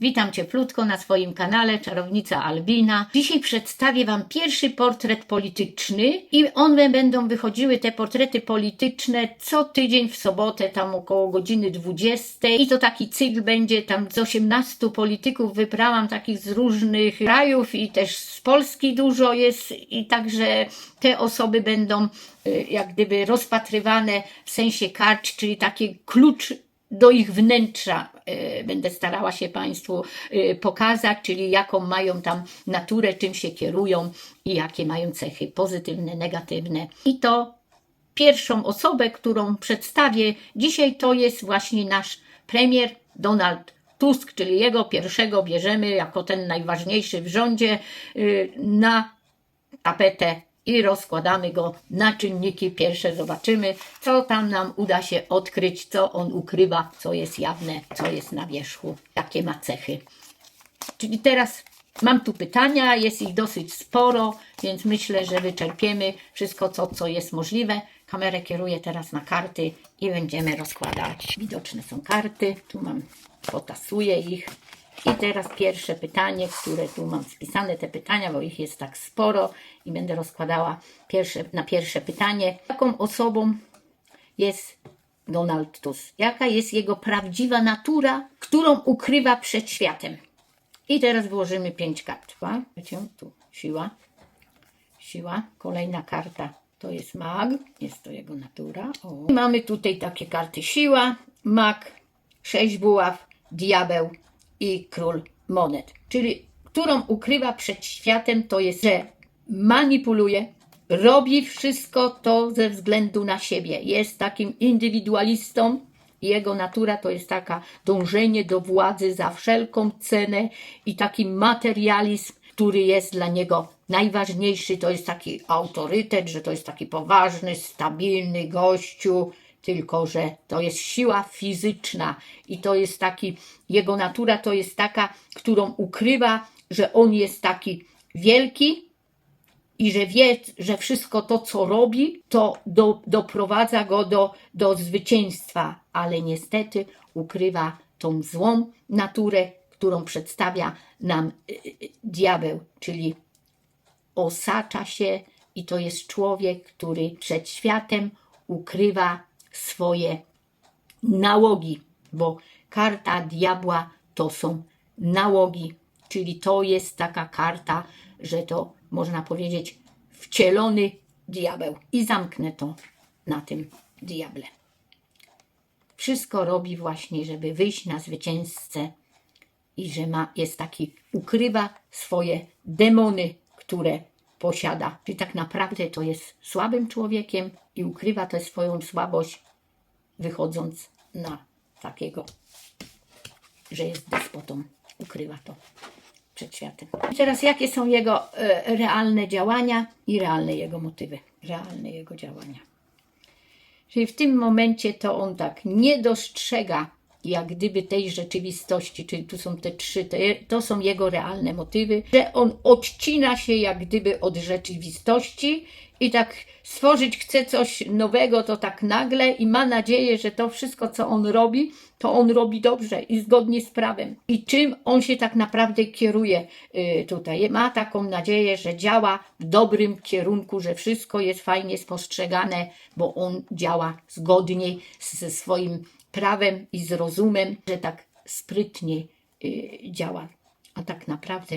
Witam cieplutko na swoim kanale Czarownica Albina. Dzisiaj przedstawię Wam pierwszy portret polityczny i one będą wychodziły, te portrety polityczne, co tydzień w sobotę, tam około godziny 20. I to taki cykl będzie tam z 18 polityków wybrałam takich z różnych krajów i też z Polski dużo jest i także te osoby będą y, jak gdyby rozpatrywane w sensie kart, czyli taki klucz do ich wnętrza będę starała się Państwu e, pokazać, czyli jaką mają tam naturę, czym się kierują i jakie mają cechy pozytywne, negatywne. I to pierwszą osobę, którą przedstawię dzisiaj, to jest właśnie nasz premier Donald Tusk, czyli jego pierwszego bierzemy jako ten najważniejszy w rządzie y, na tapetę i rozkładamy go na czynniki pierwsze. Zobaczymy, co tam nam uda się odkryć, co on ukrywa, co jest jawne, co jest na wierzchu, jakie ma cechy. Czyli teraz mam tu pytania, jest ich dosyć sporo, więc myślę, że wyczerpiemy wszystko, co, co jest możliwe. Kamerę kieruję teraz na karty i będziemy rozkładać. Widoczne są karty, tu mam, potasuję ich. I teraz pierwsze pytanie, które tu mam spisane, te pytania, bo ich jest tak sporo i będę rozkładała pierwsze, na pierwsze pytanie. Jaką osobą jest Donald Tusk? Jaka jest jego prawdziwa natura, którą ukrywa przed światem? I teraz wyłożymy pięć kart. Dwa, Wiecie, tu siła, siła. Kolejna karta to jest mag, jest to jego natura. O. Mamy tutaj takie karty siła, mag, sześć buław, diabeł i król monet. Czyli którą ukrywa przed światem to jest, że manipuluje, robi wszystko to ze względu na siebie. Jest takim indywidualistą. Jego natura to jest taka dążenie do władzy za wszelką cenę i taki materializm, który jest dla niego najważniejszy. To jest taki autorytet, że to jest taki poważny, stabilny gościu, tylko że to jest siła fizyczna i to jest taki, jego natura to jest taka, którą ukrywa, że on jest taki wielki, i że wie, że wszystko to, co robi, to do, doprowadza go do, do zwycięstwa, ale niestety ukrywa tą złą naturę, którą przedstawia nam y, y, diabeł, czyli osacza się i to jest człowiek, który przed światem ukrywa swoje nałogi, bo karta diabła to są nałogi, czyli to jest taka karta, że to można powiedzieć wcielony diabeł. I zamknę to na tym diable. Wszystko robi właśnie, żeby wyjść na zwycięzcę i że ma, jest taki, ukrywa swoje demony, które posiada. Czyli tak naprawdę to jest słabym człowiekiem i ukrywa tę swoją słabość, wychodząc na takiego, że jest despotą. Ukrywa to przed światem. Teraz jakie są jego e, realne działania i realne jego motywy, realne jego działania. Czyli w tym momencie to on tak nie dostrzega jak gdyby tej rzeczywistości, czyli tu są te trzy, to są jego realne motywy, że on odcina się jak gdyby od rzeczywistości i tak stworzyć chce coś nowego, to tak nagle i ma nadzieję, że to wszystko, co on robi, to on robi dobrze i zgodnie z prawem. I czym on się tak naprawdę kieruje y, tutaj? Ma taką nadzieję, że działa w dobrym kierunku, że wszystko jest fajnie spostrzegane, bo on działa zgodnie ze swoim prawem i z rozumem, że tak sprytnie y, działa. A tak naprawdę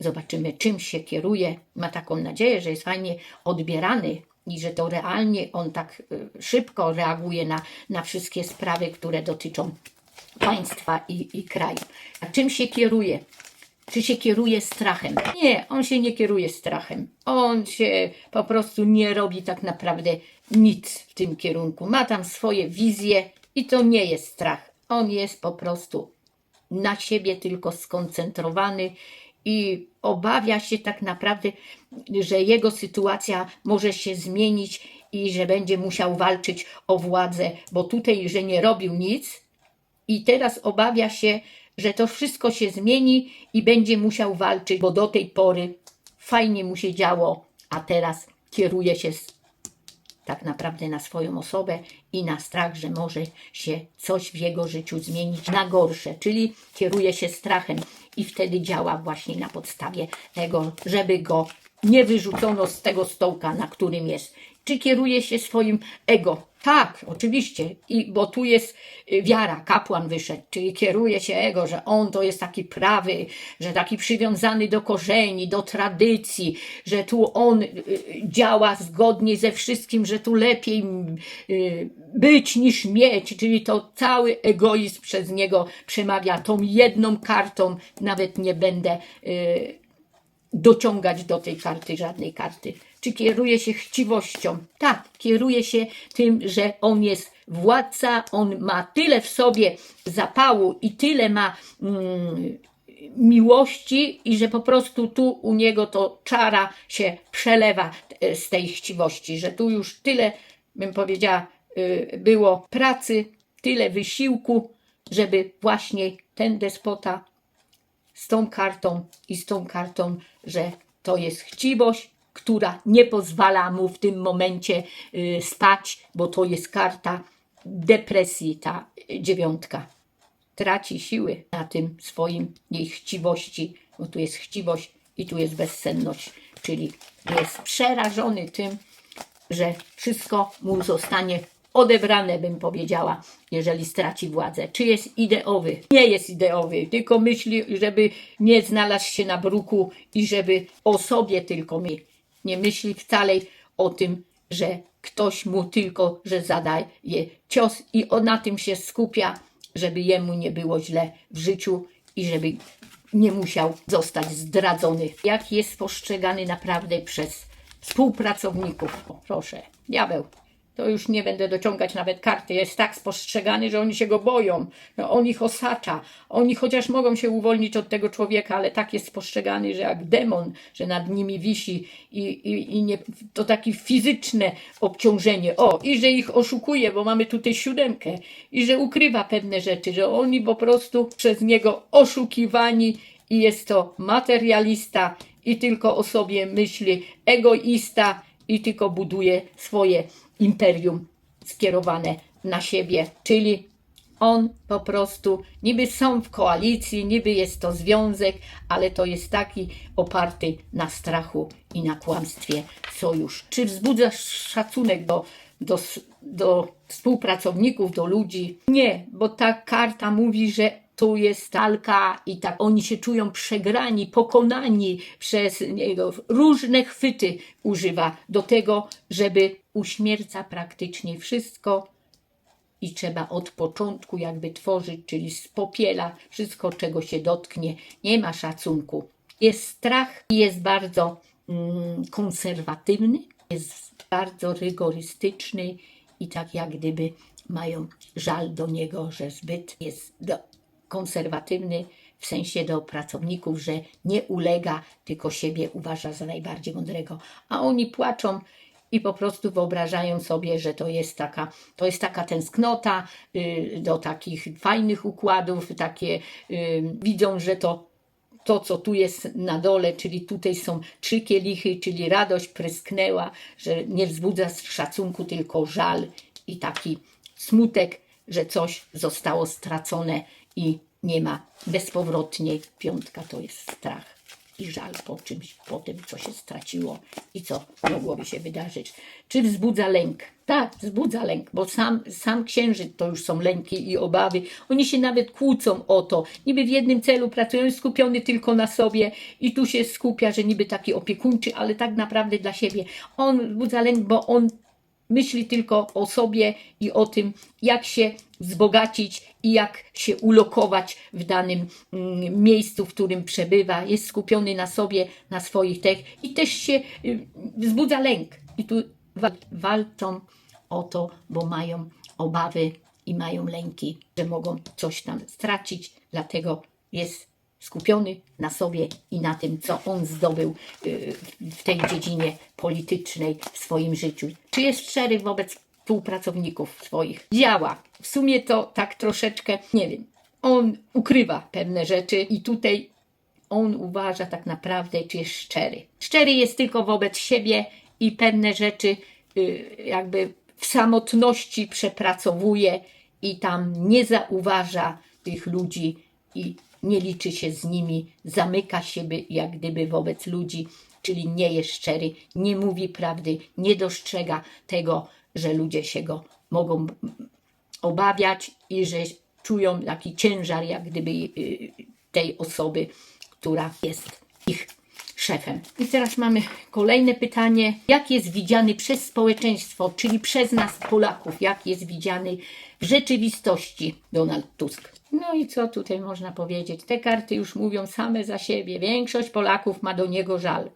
zobaczymy, czym się kieruje. Ma taką nadzieję, że jest fajnie odbierany i że to realnie on tak y, szybko reaguje na, na wszystkie sprawy, które dotyczą państwa i, i kraju. A czym się kieruje? Czy się kieruje strachem? Nie, on się nie kieruje strachem. On się po prostu nie robi tak naprawdę nic w tym kierunku. Ma tam swoje wizje i to nie jest strach. On jest po prostu na siebie tylko skoncentrowany i obawia się tak naprawdę, że jego sytuacja może się zmienić i że będzie musiał walczyć o władzę, bo tutaj, że nie robił nic i teraz obawia się, że to wszystko się zmieni i będzie musiał walczyć, bo do tej pory fajnie mu się działo, a teraz kieruje się tak naprawdę na swoją osobę i na strach, że może się coś w jego życiu zmienić na gorsze, czyli kieruje się strachem i wtedy działa właśnie na podstawie tego, żeby go nie wyrzucono z tego stołka, na którym jest. Czy kieruje się swoim ego? Tak, oczywiście, I bo tu jest y, wiara, kapłan wyszedł, czyli kieruje się ego, że on to jest taki prawy, że taki przywiązany do korzeni, do tradycji, że tu on y, y, działa zgodnie ze wszystkim, że tu lepiej być niż mieć, czyli to cały egoizm przez niego przemawia tą jedną kartą, nawet nie będę dociągać do tej karty żadnej karty. Czy kieruje się chciwością? Tak, kieruje się tym, że on jest władca, on ma tyle w sobie zapału i tyle ma mm, miłości, i że po prostu tu u niego to czara się przelewa e, z tej chciwości, że tu już tyle, bym powiedziała, y, było pracy, tyle wysiłku, żeby właśnie ten despota z tą kartą i z tą kartą, że to jest chciwość, która nie pozwala mu w tym momencie y, spać, bo to jest karta depresji, ta dziewiątka. Traci siły na tym swoim jej chciwości, bo tu jest chciwość i tu jest bezsenność, czyli jest przerażony tym, że wszystko mu zostanie odebrane, bym powiedziała, jeżeli straci władzę. Czy jest ideowy? Nie jest ideowy, tylko myśli, żeby nie znalazł się na bruku i żeby o sobie tylko my. Nie myśli wcale o tym, że ktoś mu tylko, że zadaje cios i on na tym się skupia, żeby jemu nie było źle w życiu i żeby nie musiał zostać zdradzony. Jak jest postrzegany naprawdę przez współpracowników. Proszę, diabeł. To już nie będę dociągać nawet karty. Jest tak spostrzegany, że oni się go boją. No, on ich osacza. Oni chociaż mogą się uwolnić od tego człowieka, ale tak jest postrzegany, że jak demon, że nad nimi wisi i, i, i nie, to takie fizyczne obciążenie. O, i że ich oszukuje, bo mamy tutaj siódemkę. I że ukrywa pewne rzeczy, że oni po prostu przez niego oszukiwani i jest to materialista i tylko o sobie myśli, egoista i tylko buduje swoje imperium skierowane na siebie, czyli on po prostu, niby są w koalicji, niby jest to związek, ale to jest taki oparty na strachu i na kłamstwie sojusz. Czy wzbudza szacunek do, do, do współpracowników, do ludzi? Nie, bo ta karta mówi, że tu jest walka i tak oni się czują przegrani, pokonani przez niego. Różne chwyty używa do tego, żeby uśmierca praktycznie wszystko i trzeba od początku jakby tworzyć, czyli z popiela wszystko, czego się dotknie. Nie ma szacunku. Jest strach i jest bardzo mm, konserwatywny, jest bardzo rygorystyczny i tak jak gdyby mają żal do niego, że zbyt jest do, konserwatywny w sensie do pracowników, że nie ulega, tylko siebie uważa za najbardziej mądrego. A oni płaczą i po prostu wyobrażają sobie, że to jest taka, to jest taka tęsknota y, do takich fajnych układów, takie y, widzą, że to to, co tu jest na dole, czyli tutaj są trzy kielichy, czyli radość prysknęła, że nie wzbudza szacunku, tylko żal i taki smutek, że coś zostało stracone i nie ma bezpowrotnie. Piątka to jest strach i żal po czymś, po tym, co się straciło i co mogłoby się wydarzyć. Czy wzbudza lęk? Tak, wzbudza lęk, bo sam, sam księżyc to już są lęki i obawy. Oni się nawet kłócą o to. Niby w jednym celu pracują, skupiony tylko na sobie i tu się skupia, że niby taki opiekuńczy, ale tak naprawdę dla siebie. On wzbudza lęk, bo on myśli tylko o sobie i o tym, jak się wzbogacić i jak się ulokować w danym mm, miejscu, w którym przebywa. Jest skupiony na sobie, na swoich tych i też się y, wzbudza lęk. I tu wa- walczą o to, bo mają obawy i mają lęki, że mogą coś tam stracić, dlatego jest skupiony na sobie i na tym, co on zdobył y, w tej dziedzinie politycznej w swoim życiu. Czy jest szczery wobec współpracowników swoich? Działa. W sumie to tak troszeczkę, nie wiem, on ukrywa pewne rzeczy i tutaj on uważa tak naprawdę, czy jest szczery. Szczery jest tylko wobec siebie i pewne rzeczy y, jakby w samotności przepracowuje i tam nie zauważa tych ludzi i nie liczy się z nimi, zamyka siebie jak gdyby wobec ludzi, czyli nie jest szczery, nie mówi prawdy, nie dostrzega tego, że ludzie się go mogą obawiać i że czują taki ciężar jak gdyby y, tej osoby, która jest ich szefem. I teraz mamy kolejne pytanie. Jak jest widziany przez społeczeństwo, czyli przez nas Polaków, jak jest widziany w rzeczywistości Donald Tusk? No i co tutaj można powiedzieć? Te karty już mówią same za siebie. Większość Polaków ma do niego żal.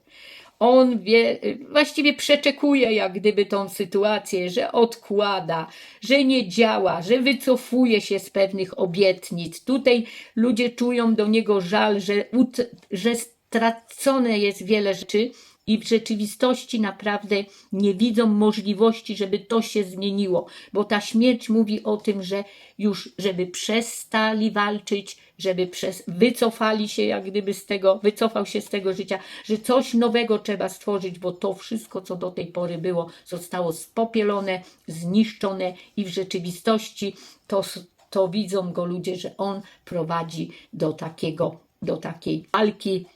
On wie, właściwie przeczekuje jak gdyby tą sytuację, że odkłada, że nie działa, że wycofuje się z pewnych obietnic. Tutaj ludzie czują do niego żal, że, że stracone jest wiele rzeczy i w rzeczywistości naprawdę nie widzą możliwości, żeby to się zmieniło, bo ta śmierć mówi o tym, że już, żeby przestali walczyć, żeby przez, wycofali się jak gdyby z tego, wycofał się z tego życia, że coś nowego trzeba stworzyć, bo to wszystko, co do tej pory było, zostało spopielone, zniszczone i w rzeczywistości to, to widzą go ludzie, że on prowadzi do takiego, do takiej walki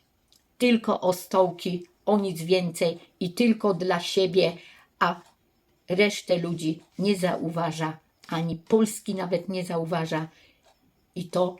tylko o stołki, o nic więcej i tylko dla siebie, a resztę ludzi nie zauważa, ani Polski nawet nie zauważa i to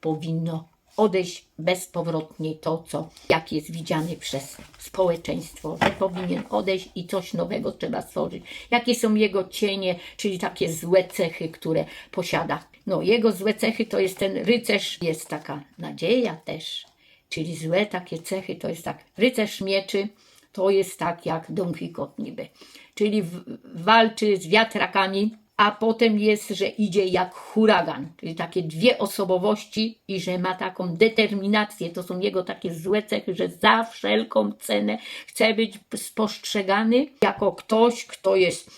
powinno odejść bezpowrotnie to, co jak jest widziane przez społeczeństwo, że powinien odejść i coś nowego trzeba stworzyć. Jakie są jego cienie, czyli takie złe cechy, które posiada. No, jego złe cechy to jest ten rycerz, jest taka nadzieja też, czyli złe takie cechy to jest tak, rycerz mieczy to jest tak jak Don Quixote niby, czyli w, walczy z wiatrakami, a potem jest, że idzie jak huragan, czyli takie dwie osobowości i że ma taką determinację, to są jego takie złe cechy, że za wszelką cenę chce być spostrzegany jako ktoś, kto jest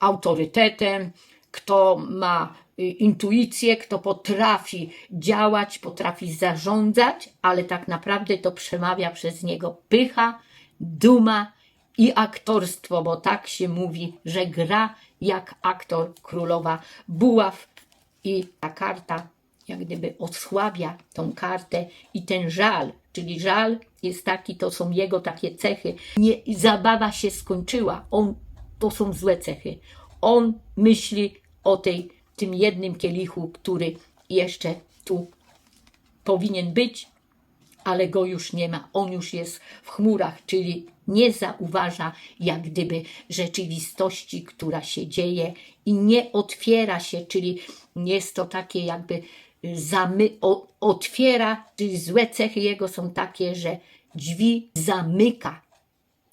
autorytetem, kto ma intuicję, kto potrafi działać, potrafi zarządzać, ale tak naprawdę to przemawia przez niego pycha, duma i aktorstwo, bo tak się mówi, że gra jak aktor królowa buław i ta karta jak gdyby osłabia tą kartę i ten żal, czyli żal jest taki, to są jego takie cechy. Nie, zabawa się skończyła, on, to są złe cechy. On myśli o tej, tym jednym kielichu, który jeszcze tu powinien być, ale go już nie ma. On już jest w chmurach, czyli nie zauważa jak gdyby rzeczywistości, która się dzieje i nie otwiera się, czyli jest to takie jakby zamy, otwiera, czyli złe cechy jego są takie, że drzwi zamyka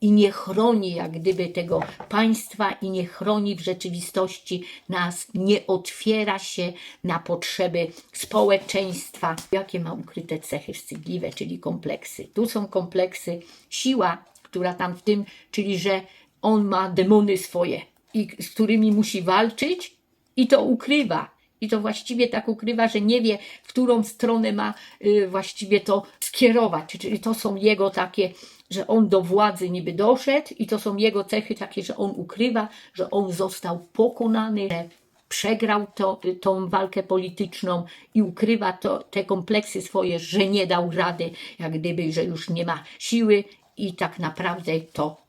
i nie chroni jak gdyby tego państwa i nie chroni w rzeczywistości nas, nie otwiera się na potrzeby społeczeństwa. Jakie ma ukryte cechy wstydliwe, czyli kompleksy. Tu są kompleksy, siła, która tam w tym, czyli że on ma demony swoje, i z którymi musi walczyć i to ukrywa. I to właściwie tak ukrywa, że nie wie, w którą stronę ma y, właściwie to skierować. Czyli to są jego takie, że on do władzy niby doszedł, i to są jego cechy takie, że on ukrywa, że on został pokonany, że przegrał to, tą walkę polityczną i ukrywa to, te kompleksy swoje, że nie dał rady, jak gdyby, że już nie ma siły i tak naprawdę to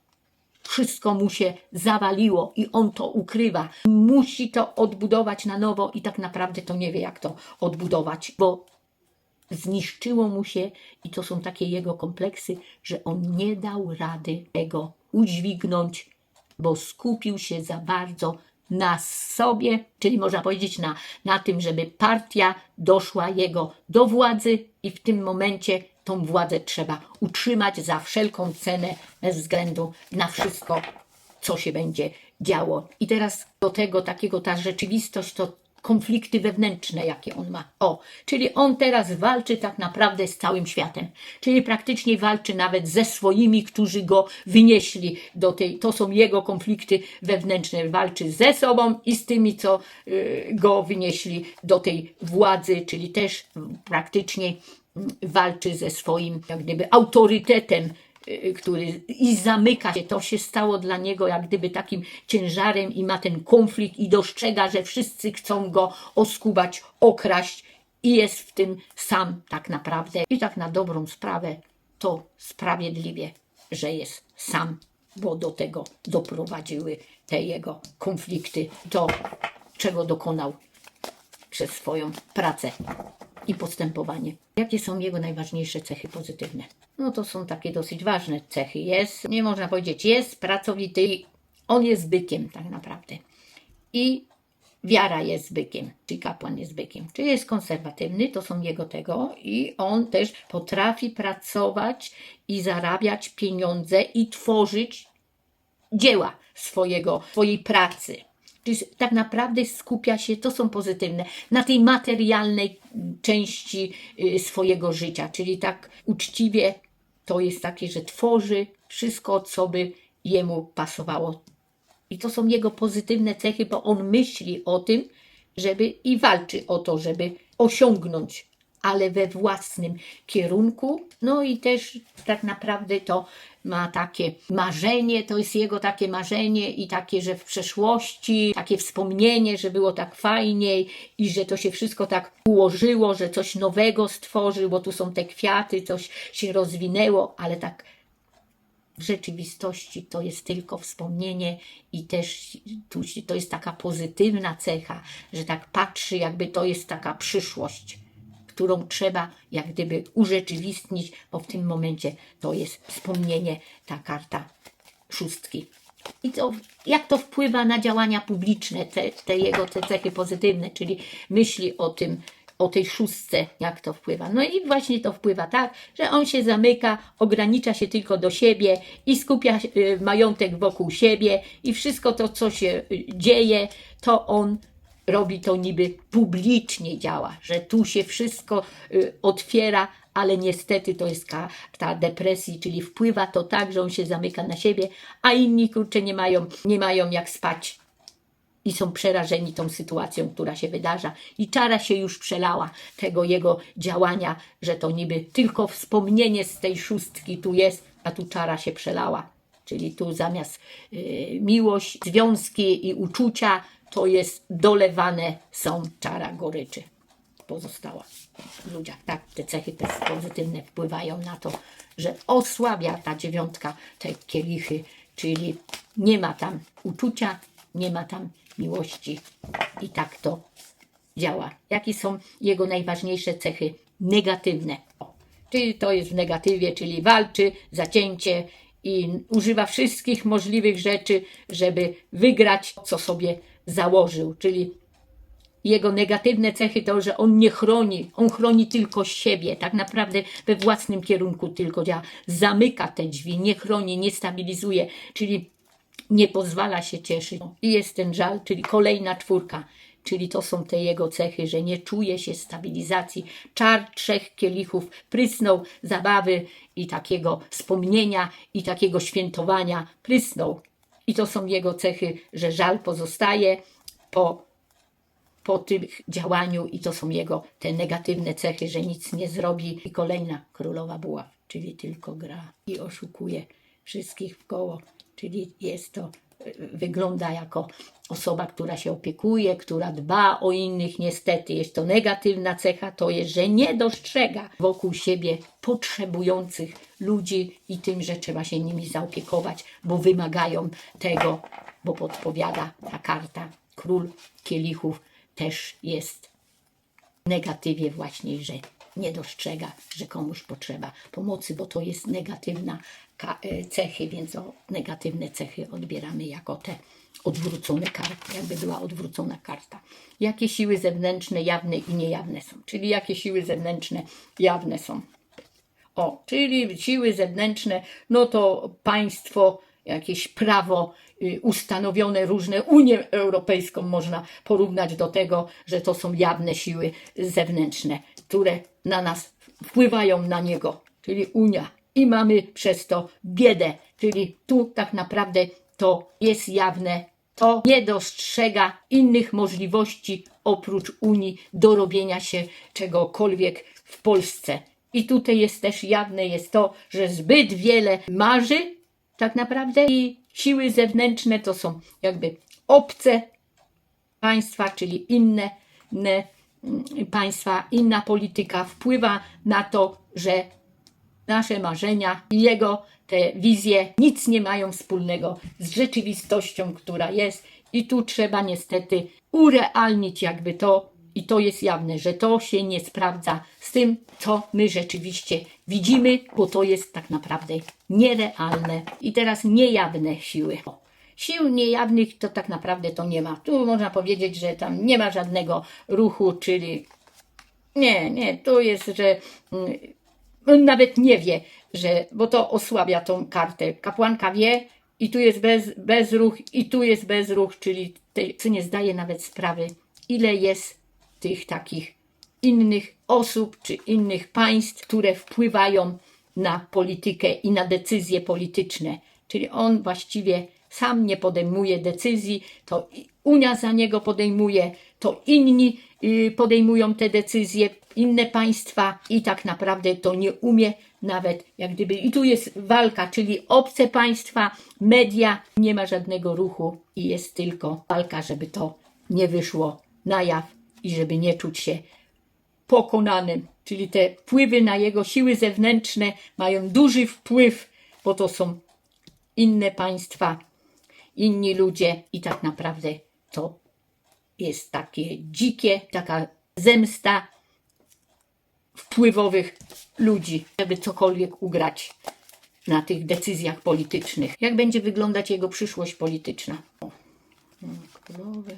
wszystko mu się zawaliło i on to ukrywa. Musi to odbudować na nowo i tak naprawdę to nie wie, jak to odbudować, bo zniszczyło mu się i to są takie jego kompleksy, że on nie dał rady tego udźwignąć, bo skupił się za bardzo na sobie, czyli można powiedzieć na, na tym, żeby partia doszła jego do władzy i w tym momencie tą władzę trzeba utrzymać za wszelką cenę bez względu na wszystko, co się będzie działo. I teraz do tego takiego ta rzeczywistość to konflikty wewnętrzne, jakie on ma. O, czyli on teraz walczy tak naprawdę z całym światem. Czyli praktycznie walczy nawet ze swoimi, którzy go wynieśli do tej, to są jego konflikty wewnętrzne. Walczy ze sobą i z tymi, co y, go wynieśli do tej władzy, czyli też praktycznie mm, walczy ze swoim, jak gdyby, autorytetem który i zamyka się, to się stało dla niego jak gdyby takim ciężarem i ma ten konflikt i dostrzega, że wszyscy chcą go oskubać, okraść i jest w tym sam tak naprawdę. I tak na dobrą sprawę to sprawiedliwie, że jest sam, bo do tego doprowadziły te jego konflikty, do czego dokonał przez swoją pracę i postępowanie. Jakie są jego najważniejsze cechy pozytywne? No to są takie dosyć ważne cechy. Jest, nie można powiedzieć, jest pracowity, on jest bykiem tak naprawdę. I wiara jest bykiem, czyli kapłan jest bykiem. Czyli jest konserwatywny, to są jego tego i on też potrafi pracować i zarabiać pieniądze i tworzyć dzieła swojego, swojej pracy. Czyli tak naprawdę skupia się, to są pozytywne, na tej materialnej części y, swojego życia, czyli tak uczciwie to jest takie, że tworzy wszystko, co by jemu pasowało. I to są jego pozytywne cechy, bo on myśli o tym, żeby i walczy o to, żeby osiągnąć, ale we własnym kierunku. No i też tak naprawdę to ma takie marzenie, to jest jego takie marzenie i takie, że w przeszłości, takie wspomnienie, że było tak fajniej i że to się wszystko tak ułożyło, że coś nowego stworzył, bo tu są te kwiaty, coś się rozwinęło, ale tak w rzeczywistości to jest tylko wspomnienie i też tu to jest taka pozytywna cecha, że tak patrzy, jakby to jest taka przyszłość, którą trzeba jak gdyby urzeczywistnić, bo w tym momencie to jest wspomnienie, ta karta szóstki. I to, jak to wpływa na działania publiczne, te, te jego te cechy pozytywne, czyli myśli o tym, o tej szóstce, jak to wpływa. No i właśnie to wpływa tak, że on się zamyka, ogranicza się tylko do siebie i skupia y, majątek wokół siebie i wszystko to, co się y, dzieje, to on robi to niby publicznie działa, że tu się wszystko y, otwiera, ale niestety to jest karta depresji, czyli wpływa to tak, że on się zamyka na siebie, a inni kurczę nie mają, nie mają jak spać i są przerażeni tą sytuacją, która się wydarza. I czara się już przelała tego jego działania, że to niby tylko wspomnienie z tej szóstki tu jest, a tu czara się przelała. Czyli tu zamiast y, miłość, związki i uczucia, to jest dolewane są czara goryczy. Pozostała w ludziach. Tak, te cechy te pozytywne wpływają na to, że osłabia ta dziewiątka te kielichy, czyli nie ma tam uczucia, nie ma tam miłości i tak to działa. Jakie są jego najważniejsze cechy negatywne? O, czyli to jest w negatywie, czyli walczy, zacięcie i używa wszystkich możliwych rzeczy, żeby wygrać, co sobie założył. Czyli jego negatywne cechy to, że on nie chroni, on chroni tylko siebie, tak naprawdę we własnym kierunku tylko działa. Zamyka te drzwi, nie chroni, nie stabilizuje, czyli nie pozwala się cieszyć. I jest ten żal, czyli kolejna czwórka, czyli to są te jego cechy, że nie czuje się stabilizacji. Czar trzech kielichów prysnął zabawy i takiego wspomnienia i takiego świętowania prysnął. I to są jego cechy, że żal pozostaje po po tym działaniu i to są jego te negatywne cechy, że nic nie zrobi. I kolejna królowa buław, czyli tylko gra i oszukuje wszystkich w koło, czyli jest to, wygląda jako osoba, która się opiekuje, która dba o innych. Niestety jest to negatywna cecha, to jest, że nie dostrzega wokół siebie potrzebujących ludzi i tym, że trzeba się nimi zaopiekować, bo wymagają tego, bo podpowiada ta karta. Król kielichów też jest w negatywie właśnie, że nie dostrzega, że komuś potrzeba pomocy, bo to jest negatywna e, cechy, więc o negatywne cechy odbieramy jako te odwrócone karty, jakby była odwrócona karta. Jakie siły zewnętrzne jawne i niejawne są? Czyli jakie siły zewnętrzne jawne są? O, czyli siły zewnętrzne, no to państwo, jakieś prawo y, ustanowione różne, Unię Europejską można porównać do tego, że to są jawne siły zewnętrzne, które na nas wpływają na niego, czyli Unia. I mamy przez to biedę, czyli tu tak naprawdę to jest jawne, to nie dostrzega innych możliwości oprócz Unii do robienia się czegokolwiek w Polsce I tutaj jest też jawne jest to, że zbyt wiele marzy tak naprawdę i siły zewnętrzne to są jakby obce państwa, czyli inne, mm, państwa, inna polityka wpływa na to, że nasze marzenia i jego te wizje nic nie mają wspólnego z rzeczywistością, która jest i tu trzeba niestety urealnić jakby to i to jest jawne, że to się nie sprawdza z tym, co my rzeczywiście widzimy, bo to jest tak naprawdę nierealne i teraz niejawne siły. Sił niejawnych to tak naprawdę to nie ma. Tu można powiedzieć, że tam nie ma żadnego ruchu, czyli nie, nie, to jest, że mm, on nawet nie wie, że, bo to osłabia tą kartę. Kapłanka wie i tu jest bez, bezruch i tu jest bezruch, czyli tej, co nie zdaje nawet sprawy, ile jest tych takich innych osób czy innych państw, które wpływają na politykę i na decyzje polityczne. Czyli on właściwie sam nie podejmuje decyzji, to Unia za niego podejmuje, to inni y, podejmują te decyzje, inne państwa i tak naprawdę to nie umie nawet jak gdyby. I tu jest walka, czyli obce państwa, media, nie ma żadnego ruchu i jest tylko walka, żeby to nie wyszło na jaw i żeby nie czuć się pokonanym. Czyli te wpływy na jego siły zewnętrzne mają duży wpływ, bo to są inne państwa, inni ludzie i tak naprawdę to jest takie dzikie, taka zemsta wpływowych ludzi, żeby cokolwiek ugrać na tych decyzjach politycznych. Jak będzie wyglądać jego przyszłość polityczna? O, królowe.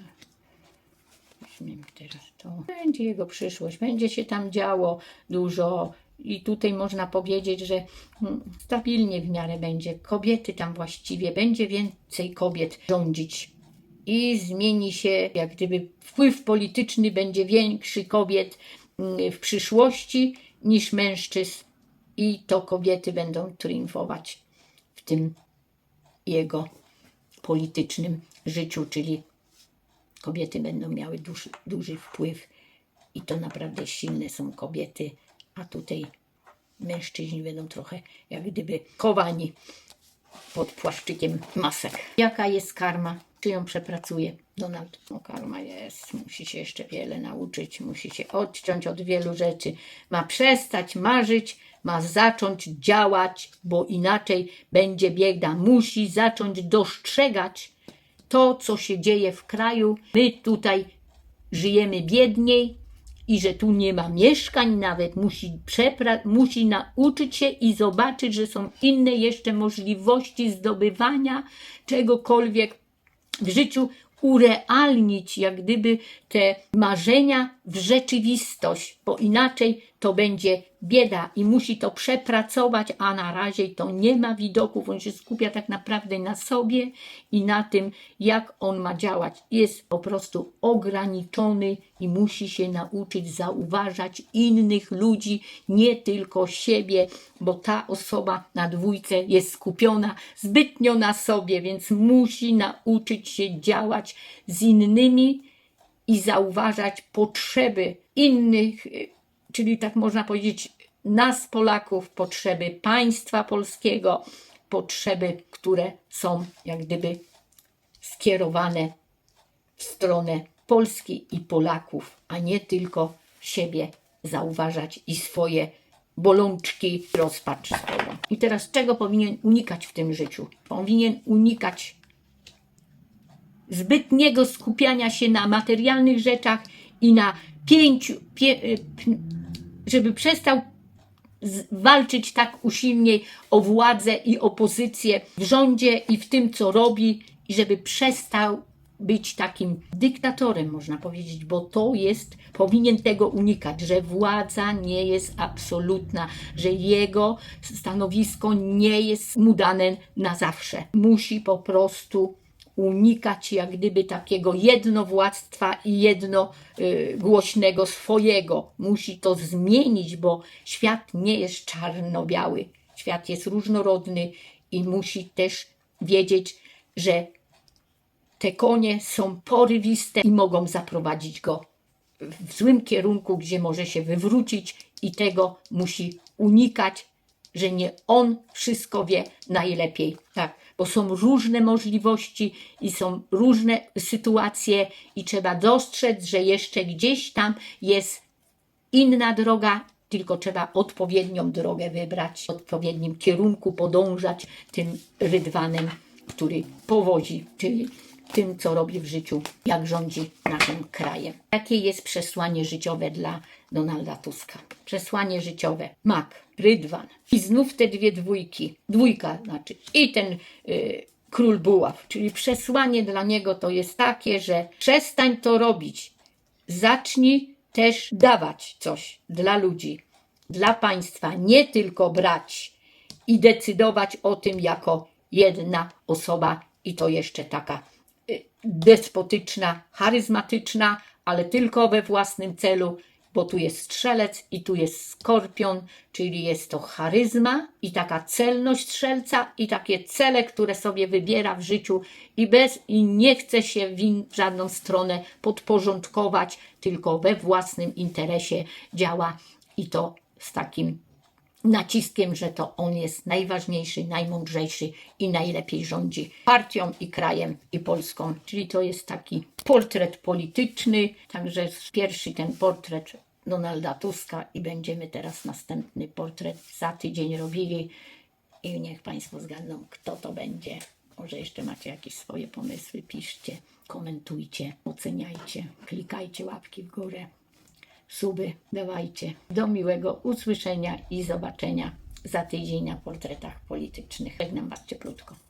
Teraz to. Będzie jego przyszłość, będzie się tam działo dużo. I tutaj można powiedzieć, że mm, stabilnie w miarę będzie. Kobiety tam właściwie, będzie więcej kobiet rządzić. I zmieni się, jak gdyby wpływ polityczny będzie większy kobiet mm, w przyszłości niż mężczyzn. I to kobiety będą triumfować w tym jego politycznym życiu, czyli kobiety będą miały duży, duży wpływ i to naprawdę silne są kobiety, a tutaj mężczyźni będą trochę jak gdyby chowani pod płaszczykiem masek. Jaka jest karma? Czy ją przepracuje Donald? No karma jest, musi się jeszcze wiele nauczyć, musi się odciąć od wielu rzeczy, ma przestać marzyć, ma zacząć działać, bo inaczej będzie bieda. Musi zacząć dostrzegać to, co się dzieje w kraju. My tutaj żyjemy biedniej i że tu nie ma mieszkań, nawet musi, musi nauczyć się i zobaczyć, że są inne jeszcze możliwości zdobywania czegokolwiek w życiu, urealnić jak gdyby te marzenia w rzeczywistość, bo inaczej to będzie bieda i musi to przepracować, a na razie to nie ma widoków. On się skupia tak naprawdę na sobie i na tym, jak on ma działać. Jest po prostu ograniczony i musi się nauczyć zauważać innych ludzi, nie tylko siebie, bo ta osoba na dwójce jest skupiona zbytnio na sobie, więc musi nauczyć się działać z innymi i zauważać potrzeby innych, czyli tak można powiedzieć, nas, Polaków, potrzeby państwa polskiego, potrzeby, które są jak gdyby skierowane w stronę Polski i Polaków, a nie tylko siebie zauważać i swoje bolączki, rozpacz swoją. I teraz czego powinien unikać w tym życiu? Powinien unikać zbytniego skupiania się na materialnych rzeczach i na pięciu, pie, p- żeby przestał walczyć tak usilniej o władzę i o pozycję w rządzie i w tym, co robi, i żeby przestał być takim dyktatorem, można powiedzieć, bo to jest, powinien tego unikać, że władza nie jest absolutna, że jego stanowisko nie jest mu dane na zawsze. Musi po prostu unikać jak gdyby takiego jednowładztwa i jednogłośnego swojego. Musi to zmienić, bo świat nie jest czarno-biały. Świat jest różnorodny i musi też wiedzieć, że te konie są porywiste i mogą zaprowadzić go w złym kierunku, gdzie może się wywrócić i tego musi unikać, że nie on wszystko wie najlepiej. Tak, bo są różne możliwości i są różne sytuacje, i trzeba dostrzec, że jeszcze gdzieś tam jest inna droga, tylko trzeba odpowiednią drogę wybrać, w odpowiednim kierunku podążać tym rydwanem, który powodzi, czyli tym, co robi w życiu, jak rządzi naszym krajem. Jakie jest przesłanie życiowe dla Donalda Tuska? Przesłanie życiowe. Mak, rydwan. I znów te dwie dwójki. Dwójka znaczy i ten y, król buław, czyli przesłanie dla niego to jest takie, że przestań to robić, zacznij też dawać coś dla ludzi, dla państwa, nie tylko brać i decydować o tym jako jedna osoba. I to jeszcze taka y, despotyczna, charyzmatyczna, ale tylko we własnym celu, bo tu jest strzelec i tu jest skorpion, czyli jest to charyzma i taka celność strzelca i takie cele, które sobie wybiera w życiu i bez i nie chce się w, in, w żadną stronę podporządkować, tylko we własnym interesie działa i to z takim naciskiem, że to on jest najważniejszy, najmądrzejszy i najlepiej rządzi partią i krajem i Polską. Czyli to jest taki portret polityczny, także pierwszy ten portret Donalda Tuska i będziemy teraz następny portret za tydzień robili i niech Państwo zgadną, kto to będzie. Może jeszcze macie jakieś swoje pomysły, piszcie, komentujcie, oceniajcie, klikajcie łapki w górę suby dawajcie. Do miłego usłyszenia i zobaczenia za tydzień na portretach politycznych. Żegnam Was cieplutko.